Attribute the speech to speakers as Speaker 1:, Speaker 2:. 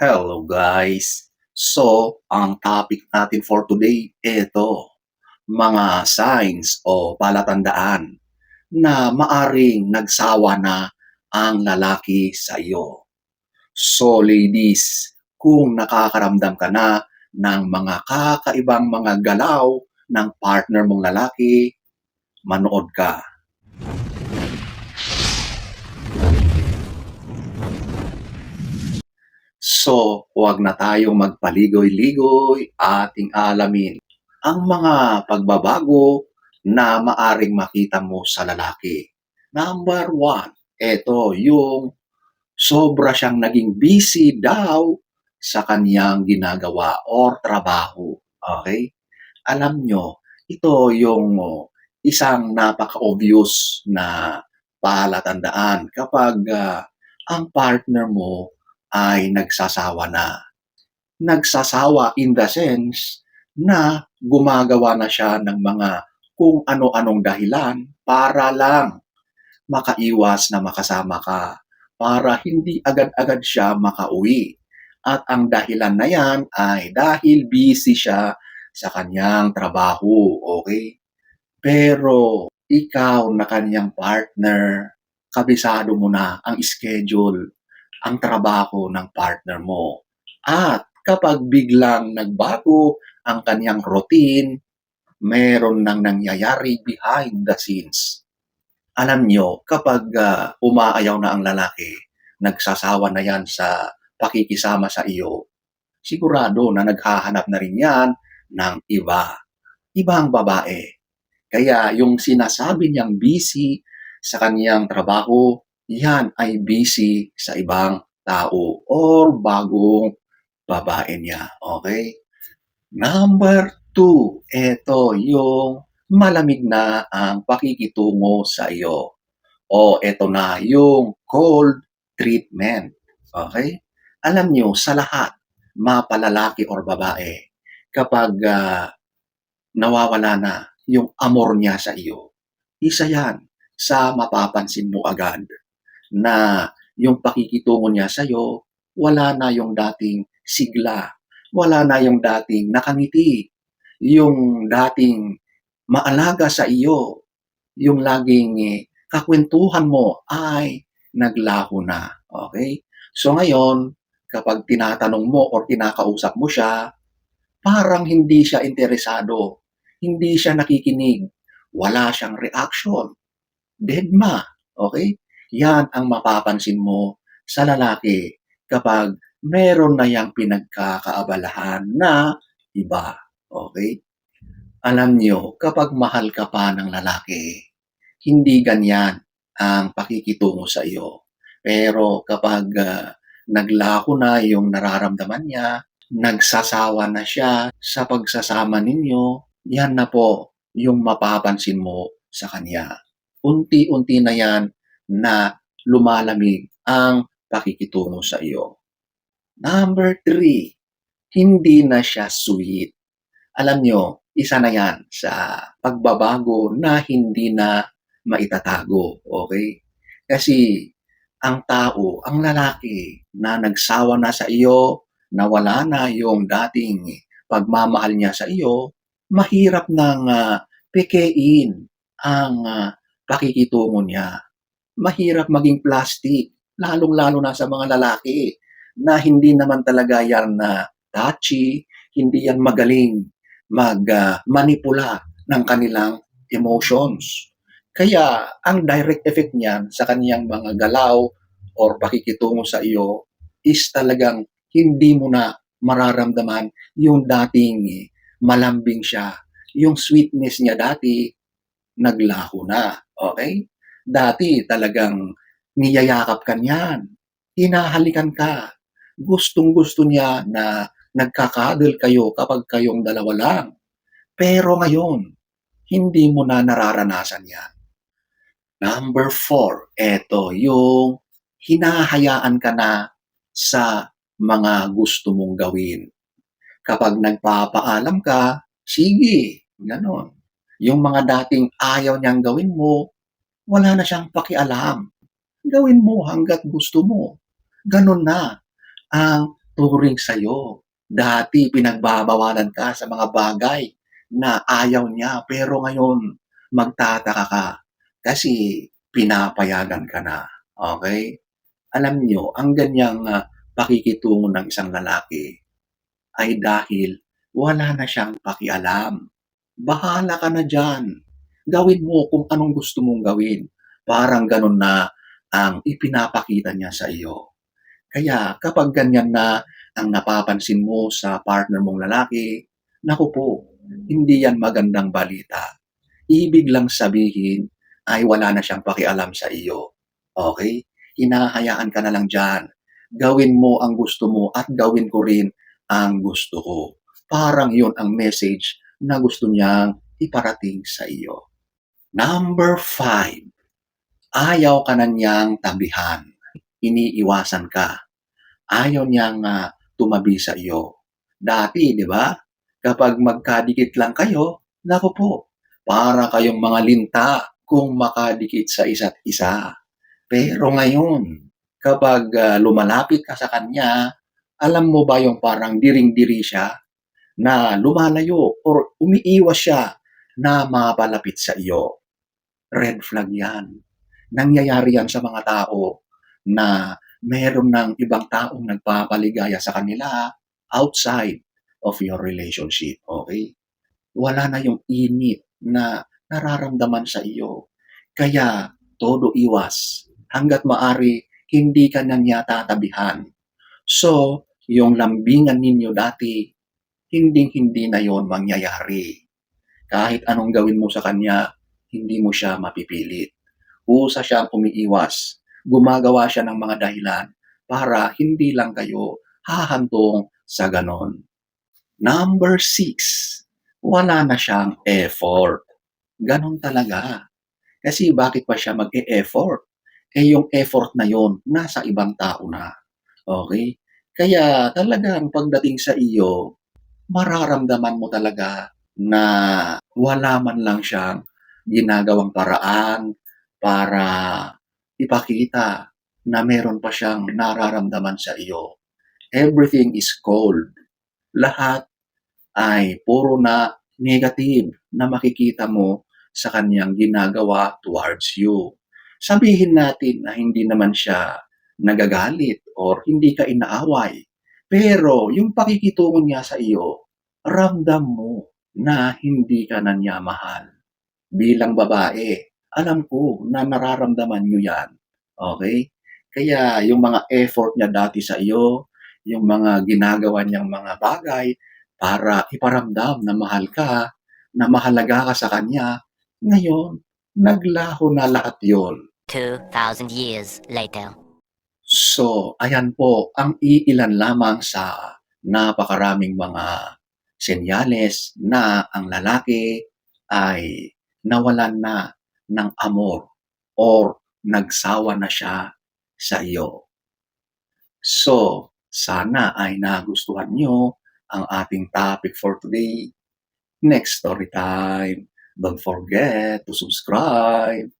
Speaker 1: Hello guys! So, ang topic natin for today, ito, mga signs o palatandaan na maaring nagsawa na ang lalaki sa iyo. So ladies, kung nakakaramdam ka na ng mga kakaibang mga galaw ng partner mong lalaki, manood ka. So, huwag na tayong magpaligoy-ligoy, ating alamin ang mga pagbabago na maaring makita mo sa lalaki. Number one, ito yung sobra siyang naging busy daw sa kanyang ginagawa or trabaho. Okay? Alam nyo, ito yung isang napaka-obvious na palatandaan kapag ah, ang partner mo ay nagsasawa na. Nagsasawa in the sense na gumagawa na siya ng mga kung ano-anong dahilan para lang makaiwas na makasama ka, para hindi agad-agad siya makauwi. At ang dahilan na yan ay dahil busy siya sa kanyang trabaho, okay? Pero ikaw na kanyang partner, kabisado mo na ang schedule, ang trabaho ng partner mo. At kapag biglang nagbago ang kanyang routine, meron nang nangyayari behind the scenes. Alam nyo, kapag ah, umaayaw na ang lalaki, nagsasawa na yan sa pakikisama sa iyo, sigurado na naghahanap na rin yan ng iba. Ibang babae. Kaya yung sinasabi niyang busy sa kaniyang trabaho, yan ay busy sa ibang tao or bagong babae niya. Okay? Number two, ito yung malamig na ang pakikitungo sa iyo. O ito na yung cold treatment. Okay? Alam nyo, sa lahat, mapalalaki or babae, kapag ah, nawawala na yung amor niya sa iyo, isa yan sa mapapansin mo agad na yung pakikitungo niya sa iyo, wala na yung dating sigla, wala na yung dating nakangiti, yung dating maalaga sa iyo, yung laging eh, kakwentuhan mo ay naglaho na. Okay? So ngayon, kapag tinatanong mo or kinakausap mo siya, parang hindi siya interesado, hindi siya nakikinig, wala siyang reaction, deadma. Okay? Yan ang mapapansin mo sa lalaki kapag meron na yang pinagkakaabalahan na iba. Okay? Alam niyo, kapag mahal ka pa ng lalaki, hindi ganyan ang pakikitungo sa iyo. Pero kapag ah, naglaho na yung nararamdaman niya, nagsasawa na siya sa pagsasama ninyo, yan na po yung mapapansin mo sa kanya. Unti-unti na yan na lumalamig ang pakikitungo sa iyo. Number three, hindi na siya sweet. Alam nyo, isa na yan sa pagbabago na hindi na maitatago. Okay? Kasi ang tao, ang lalaki na nagsawa na sa iyo, nawala na yung dating pagmamahal niya sa iyo, mahirap nang ah, pekein ang ah, pakikitungo niya. Mahirap maging plastic, lalong-lalo na sa mga lalaki na hindi naman talaga yan na touchy, hindi yan magaling mag-manipula ng kanilang emotions. Kaya ang direct effect niyan sa kaniyang mga galaw or pakikitungo sa iyo is talagang hindi mo na mararamdaman yung dating eh, malambing siya. Yung sweetness niya dati, naglaho na. Okay? Dati talagang niyayakap ka niyan. Hinahalikan ka. Gustong-gusto niya na nagkakadal kayo kapag kayong dalawa lang. Pero ngayon, hindi mo na nararanasan yan. Number four, eto yung hinahayaan ka na sa mga gusto mong gawin. Kapag nagpapaalam ka, sige, ganon. Yung mga dating ayaw niyang gawin mo, wala na siyang pakialam. Gawin mo hanggat gusto mo. Ganon na ang turing sa'yo. Dati pinagbabawalan ka sa mga bagay na ayaw niya, pero ngayon magtataka ka kasi pinapayagan ka na, okey? Alam niyo ang ganiyang, ah, pakikitungo ng isang lalaki ay dahil wala na siyang pakialam. Bahala ka na diyan, gawin mo kung anong gusto mong gawin. Parang gano'n na ang ipinapakita niya sa iyo. Kaya kapag ganiyan na ang napapansin mo sa partner mong lalaki, naku po, hindi yan magandang balita. Ibig lang sabihin ay wala na siyang pakialam sa iyo, okey? Hinahayaan ka na lang diyan. Gawin mo ang gusto mo at gawin ko rin ang gusto ko. Parang yun ang message na gusto niyang iparating sa iyo. Number 5, ayaw ka na niyang tabihan, iniiwasan ka. Ayaw niyang, ah, tumabi sa iyo. Dati 'di ba, kapag magkadikit lang kayo, naku po, para kayong mga linta kung makadikit sa isa't isa. Pero ngayon, kapag, ah, lumalapit ka sa kanya, alam mo ba yung parang diring-diri siya na lumalayo or umiiwas siya na mapalapit sa iyo. Red flag yan. Nangyayari yan sa mga tao na meron ng ibang taong nagpapaligaya sa kanila outside of your relationship, okey? Wala na yung init na nararamdaman sa iyo. Kaya todo iwas, hangga't maaari hindi ka na niya tatabihan. So, yung lambingan ninyo dati, hinding-hindi na yon mangyayari. Kahit anong gawin mo sa kanya, hindi mo siya mapipilit. Kusa siyang umiiwas, gumagawa siya ng mga dahilan para hindi lang kayo hahantong sa gano'n. Number 6, wala na siyang effort. Gano'n talaga. Kasi bakit pa siya mag-e-effort? Eh, yung effort na yon nasa ibang tao na, okey? Kaya talagang pagdating sa iyo, mararamdaman mo talaga na wala man lang siyang ginagawang paraan para ipakita na meron pa siyang nararamdaman sa iyo. Everything is cold. Lahat ay puro na negative na makikita mo sa kaniyang ginagawa towards you. Sabihin natin na hindi naman siya nagagalit or hindi ka inaaway, pero yung pakikitungo niya sa iyo, ramdam mo na hindi ka na niya mahal. Bilang babae, alam ko na nararamdaman niyo yan, okey? Kaya yung mga effort niya dati sa iyo, yung mga ginagawa niyang mga bagay para iparamdam na mahal ka, na mahalaga ka sa kanya, ngayon naglaho na lahat yon.
Speaker 2: 2,000 years later.
Speaker 1: So, ayan po ang iilan lamang sa napakaraming mga senyales na ang lalaki ay nawalan na ng amor or nagsawa na siya sa iyo. So, sana ay nagustuhan niyo ang ating topic for today. Next story time. Don't forget to subscribe.